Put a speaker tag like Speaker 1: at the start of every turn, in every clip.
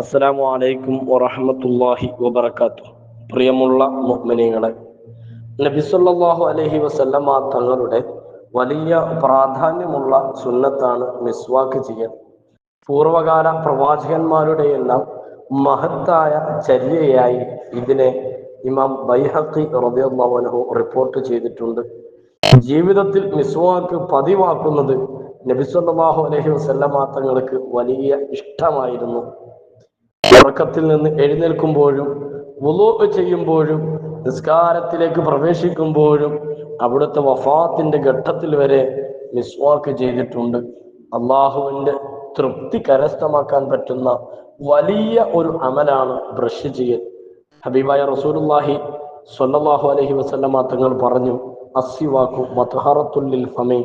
Speaker 1: അസ്സലാമു അലൈക്കും വറഹമത്തല്ലാഹി വബർക്കാത്തു പ്രിയമുള്ള മുഅ്മിനീങ്ങളെ അലഹി അലൈഹി വസല്ലമ തങ്ങളുടെ വലിയ പ്രാധാന്യമുള്ള സുന്നത്താണ് മിസ്വാക്ക് ചെയ്യൽ. പൂർവകാല പ്രവാചകന്മാരുടെയെല്ലാം മഹത്തായ ചര്യയായി ഇതിനെ ഇമാം ബൈഹഖി റളിയല്ലാഹു അൻഹു റിപ്പോർട്ട് ചെയ്തിട്ടുണ്ട്. ജീവിതത്തിൽ മിസ്വാക്ക് പതിവാക്കുന്നത് നബിസല്ലാഹു അലൈഹി വസല്ലമ തങ്ങൾക്ക് വലിയ ഇഷ്ടമായിരുന്നു. ഉറക്കത്തിൽ നിന്ന് എഴുന്നേൽക്കുമ്പോഴും വുളു ചെയ്യുമ്പോഴും നിസ്കാരത്തിലേക്ക് പ്രവേശിക്കുമ്പോഴും അവിടുത്തെ വഫാത്തിന്റെ ഘട്ടത്തിൽ വരെ മിസ്വാക്ക് ചെയ്തിട്ടുണ്ട്. അള്ളാഹുവിന്റെ തൃപ്തി കരസ്ഥമാക്കാൻ പറ്റുന്ന വലിയ ഒരു അമലാണ് ബ്രഷ് ചെയ്യൽ. ഹബീബായ റസൂലുല്ലാഹി സ്വല്ലല്ലാഹു അലൈഹി വസ്ലമ തങ്ങൾ പറഞ്ഞു അസ്സിവാക്കു മത്ഹറത്തുല്ലിൽ ഫമി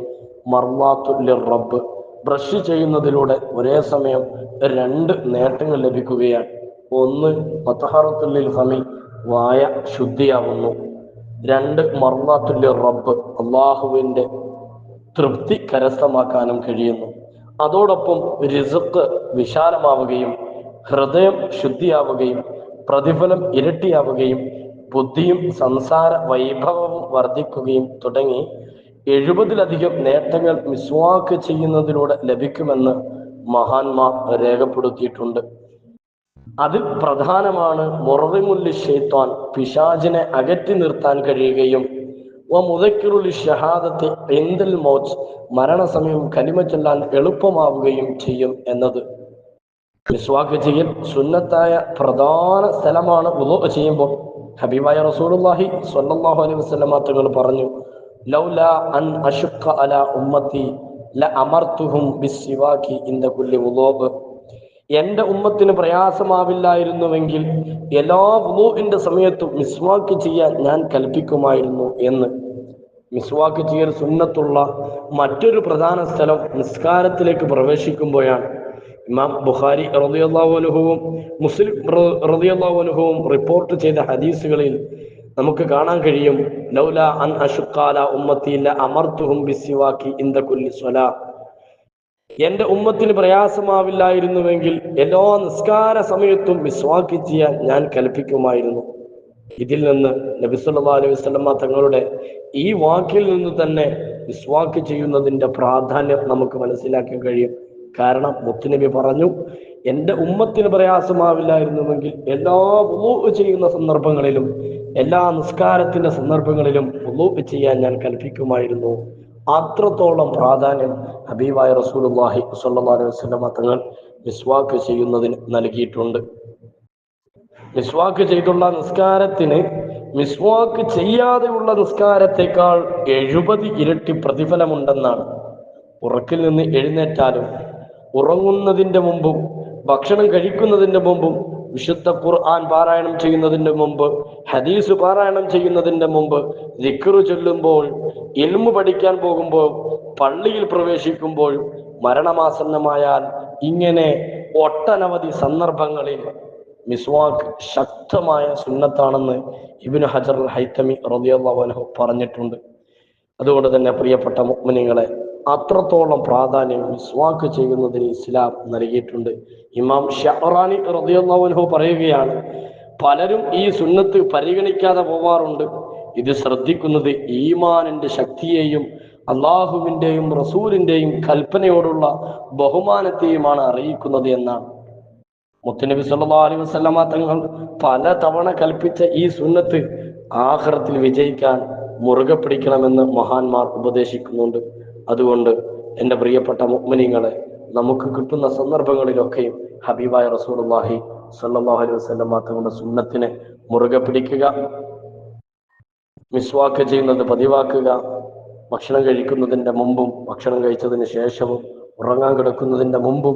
Speaker 1: മർവാത്തുല്ലിൽ റബ്ബ്. ബ്രഷ് ചെയ്യുന്നതിലൂടെ ഒരേ സമയം രണ്ട് നേട്ടങ്ങൾ ലഭിക്കുകയാണ്. ഒന്ന് പത്തഹാറത്തുള്ളിൽ ഹമി വായ ശുദ്ധിയാവുന്നു. രണ്ട് മർണാത്തുല്യ റബ്ബ് അള്ളാഹുവിന്റെ തൃപ്തി കരസ്ഥമാക്കാനും കഴിയുന്നു. അതോടൊപ്പം റിസുക്ക് വിശാലമാവുകയും ഹൃദയം ശുദ്ധിയാവുകയും പ്രതിഫലം ഇരട്ടിയാവുകയും ബുദ്ധിയും സംസാര വൈഭവവും വർദ്ധിക്കുകയും തുടങ്ങി എഴുപതിലധികം നേട്ടങ്ങൾ മിസ്വാക്ക് ചെയ്യുന്നതിലൂടെ ലഭിക്കുമെന്ന് മഹാന്മാർ രേഖപ്പെടുത്തിയിട്ടുണ്ട്. അതിൽ പ്രധാനമാണ് മുറവിമുല്ലി ഷെയ്ത്താൻ പിശാജിനെ അകറ്റി നിർത്താൻ കഴിയുകയും വ മുതക്കിറുള്ളി ഷഹാദത്തെ എന്തൽ മോച്ച് മരണസമയം കലിമ ചൊല്ലാൻ എളുപ്പമാവുകയും ചെയ്യും എന്നത്. മിസ്വാക്ക് ചെയ്യൽ സുന്നത്തായ പ്രധാന സ്ഥലമാണ് ഉദോ ചെയ്യുമ്പോൾ ഹബീബായ റസൂലുള്ളാഹി സ്വല്ലല്ലാഹു അലൈഹി വസല്ലമ തങ്ങൾ പറഞ്ഞു ലൗല അൻ അഷുഖ അല ഉമ്മത്തി എന്റെ ഉമ്മത്തിന് പ്രയാസമാവില്ലായിരുന്നുവെങ്കിൽ എല്ലാ വുളൂഇന്റെ സമയത്തും മിസ്വാക്ക് ചെയ്യാൻ ഞാൻ കൽപ്പിക്കുമായിരുന്നു എന്ന്. മിസ്വാക്ക് ചെയ്യൽ സുന്നത്തുള്ള മറ്റൊരു പ്രധാന സ്ഥലം നിസ്കാരത്തിലേക്ക് പ്രവേശിക്കുമ്പോഴാണ്. ഇമാം ബുഖാരി റളിയല്ലാഹുവിനുഹവും മുസ്ലിം റളിയല്ലാഹുവിനുഹവും റിപ്പോർട്ട് ചെയ്ത ഹദീസുകളിൽ നമുക്ക് കാണാൻ കഴിയും. ലൗല അൻ അഷുക്കാല ഉമ്മത്തിയില്ല അമർത്തുഹും ബിസിവാക്കി ഇന്ത കുല്ലി സ്വലാ. എന്റെ ഉമ്മത്തിന് പ്രയാസമാവില്ലായിരുന്നുവെങ്കിൽ എല്ലാ നിസ്കാര സമയത്തും വിസ്വാക്കി ചെയ്യാൻ ഞാൻ കൽപ്പിക്കുമായിരുന്നു. ഇതിൽ നിന്ന് നബി സല്ലല്ലാഹു അലൈഹി വസ്ലമ തങ്ങളുടെ ഈ വാക്കിൽ നിന്ന് തന്നെ മിസ്വാക്ക് ചെയ്യുന്നതിന്റെ പ്രാധാന്യം നമുക്ക് മനസ്സിലാക്കാൻ കഴിയും. കാരണം മുത്തുനബി പറഞ്ഞു എന്റെ ഉമ്മത്തിന് പ്രയാസമാവില്ലായിരുന്നുവെങ്കിൽ എല്ലാ വുളൂ ചെയ്യുന്ന സന്ദർഭങ്ങളിലും എല്ലാ നിസ്കാരത്തിന്റെ സന്ദർഭങ്ങളിലും വുളൂ ചെയ്യാൻ ഞാൻ കൽപ്പിക്കുമായിരുന്നു. അത്രത്തോളം പ്രാധാന്യം ഹബീബായ സ്വല്ലല്ലാഹു അലൈഹി വസല്ലമ തങ്ങൾ മിസ്വാക്ക് ചെയ്യുന്നതിന് നൽകിയിട്ടുണ്ട്. മിസ്വാക്ക് ചെയ്തുള്ള നിസ്കാരത്തിന് മിസ്വാക്ക് ചെയ്യാതെയുള്ള നിസ്കാരത്തെക്കാൾ എഴുപത് ഇരട്ടി പ്രതിഫലമുണ്ടെന്നാണ്. ഉറക്കിൽ നിന്ന് എഴുന്നേറ്റാലും ഉറങ്ങുന്നതിന്റെ മുമ്പും ഭക്ഷണം കഴിക്കുന്നതിന്റെ മുമ്പും വിശുദ്ധ ഖുർആൻ പാരായണം ചെയ്യുന്നതിന്റെ മുമ്പ് ഹദീസ് പാരായണം ചെയ്യുന്നതിന്റെ മുമ്പ് ദിക്റു ചൊല്ലുമ്പോൾ ഇൽമു പഠിക്കാൻ പോകുമ്പോൾ പള്ളിയിൽ പ്രവേശിക്കുമ്പോൾ മരണമാസന്നമായാൽ ഇങ്ങനെ ഒട്ടനവധി സന്ദർഭങ്ങളിൽ മിസ്വാക്ക് ശക്തമായ സുന്നത്താണെന്ന് ഇബിന് ഹജർ ഹൈത്തമി അൻഹു പറഞ്ഞിട്ടുണ്ട്. അതുകൊണ്ട് തന്നെ പ്രിയപ്പെട്ട മുഅ്മിനീങ്ങളെ അത്രത്തോളം പ്രാധാന്യം മിസ്വാക്ക് ചെയ്യുന്നതിന് ഇസ്ലാം നൽകിയിട്ടുണ്ട്. ഇമാം ഷഹറാനി റളിയല്ലാഹു പറയുകയാണ് പലരും ഈ സുന്നത്ത് പരിഗണിക്കാതെ പോവാറുണ്ട്. ഇത് ശ്രദ്ധിക്കുന്നത് ഈമാനിന്റെ ശക്തിയെയും അള്ളാഹുവിന്റെയും റസൂലിന്റെയും കൽപ്പനയോടുള്ള ബഹുമാനത്തെയുമാണ് അറിയിക്കുന്നത് എന്നാണ്. മുത്തനബി സല്ലാ അലൈഹി വസല്ലമ തങ്ങൾ പല തവണ കൽപ്പിച്ച ഈ സുന്നത്ത് ആഹ്റത്തിൽ വിജയിക്കാൻ മുറുകെ പിടിക്കണമെന്ന് മഹാന്മാർ ഉപദേശിക്കുന്നുണ്ട്. അതുകൊണ്ട് എന്റെ പ്രിയപ്പെട്ട മുഅ്മിനീങ്ങളെ നമുക്ക് കിട്ടുന്ന സന്ദർഭങ്ങളിലൊക്കെയും ഹബീബായ റസൂലുള്ളാഹി സല്ലല്ലാഹു അലൈഹി വസല്ലം തങ്ങളുടെ സുന്നത്തിനെ മുറുകെ പിടിക്കുക മിസ്വാക്ക് ചെയ്യുന്നത് പതിവാക്കുക ഭക്ഷണം കഴിക്കുന്നതിന്റെ മുമ്പും ഭക്ഷണം കഴിച്ചതിന് ശേഷവും ഉറങ്ങാൻ കിടക്കുന്നതിന്റെ മുമ്പും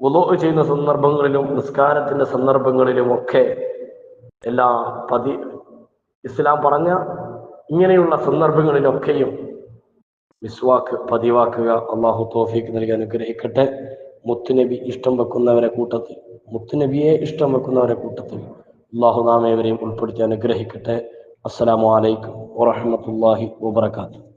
Speaker 1: ഉലോ ചെയ്യുന്ന സന്ദർഭങ്ങളിലും നിസ്കാരത്തിന്റെ സന്ദർഭങ്ങളിലും ഒക്കെ എല്ലാ പതി ഇസ്ലാം പറഞ്ഞ ഇങ്ങനെയുള്ള സന്ദർഭങ്ങളിലൊക്കെയും മിസ്വാക്ക് പതിവാക്കുക. അള്ളാഹു തോഫീക്ക് നൽകി അനുഗ്രഹിക്കട്ടെ. മുത്തുനബി ഇഷ്ടം വെക്കുന്നവരെ കൂട്ടത്തിൽ മുത്തുനബിയെ ഇഷ്ടം വെക്കുന്നവരെ കൂട്ടത്തിൽ അള്ളാഹു നാം ഏവരെയും ഉൾപ്പെടുത്തി അനുഗ്രഹിക്കട്ടെ. അസ്സലാമു അലൈക്കും വറഹ്മത്തുള്ളാഹി വബറകാതുഹു.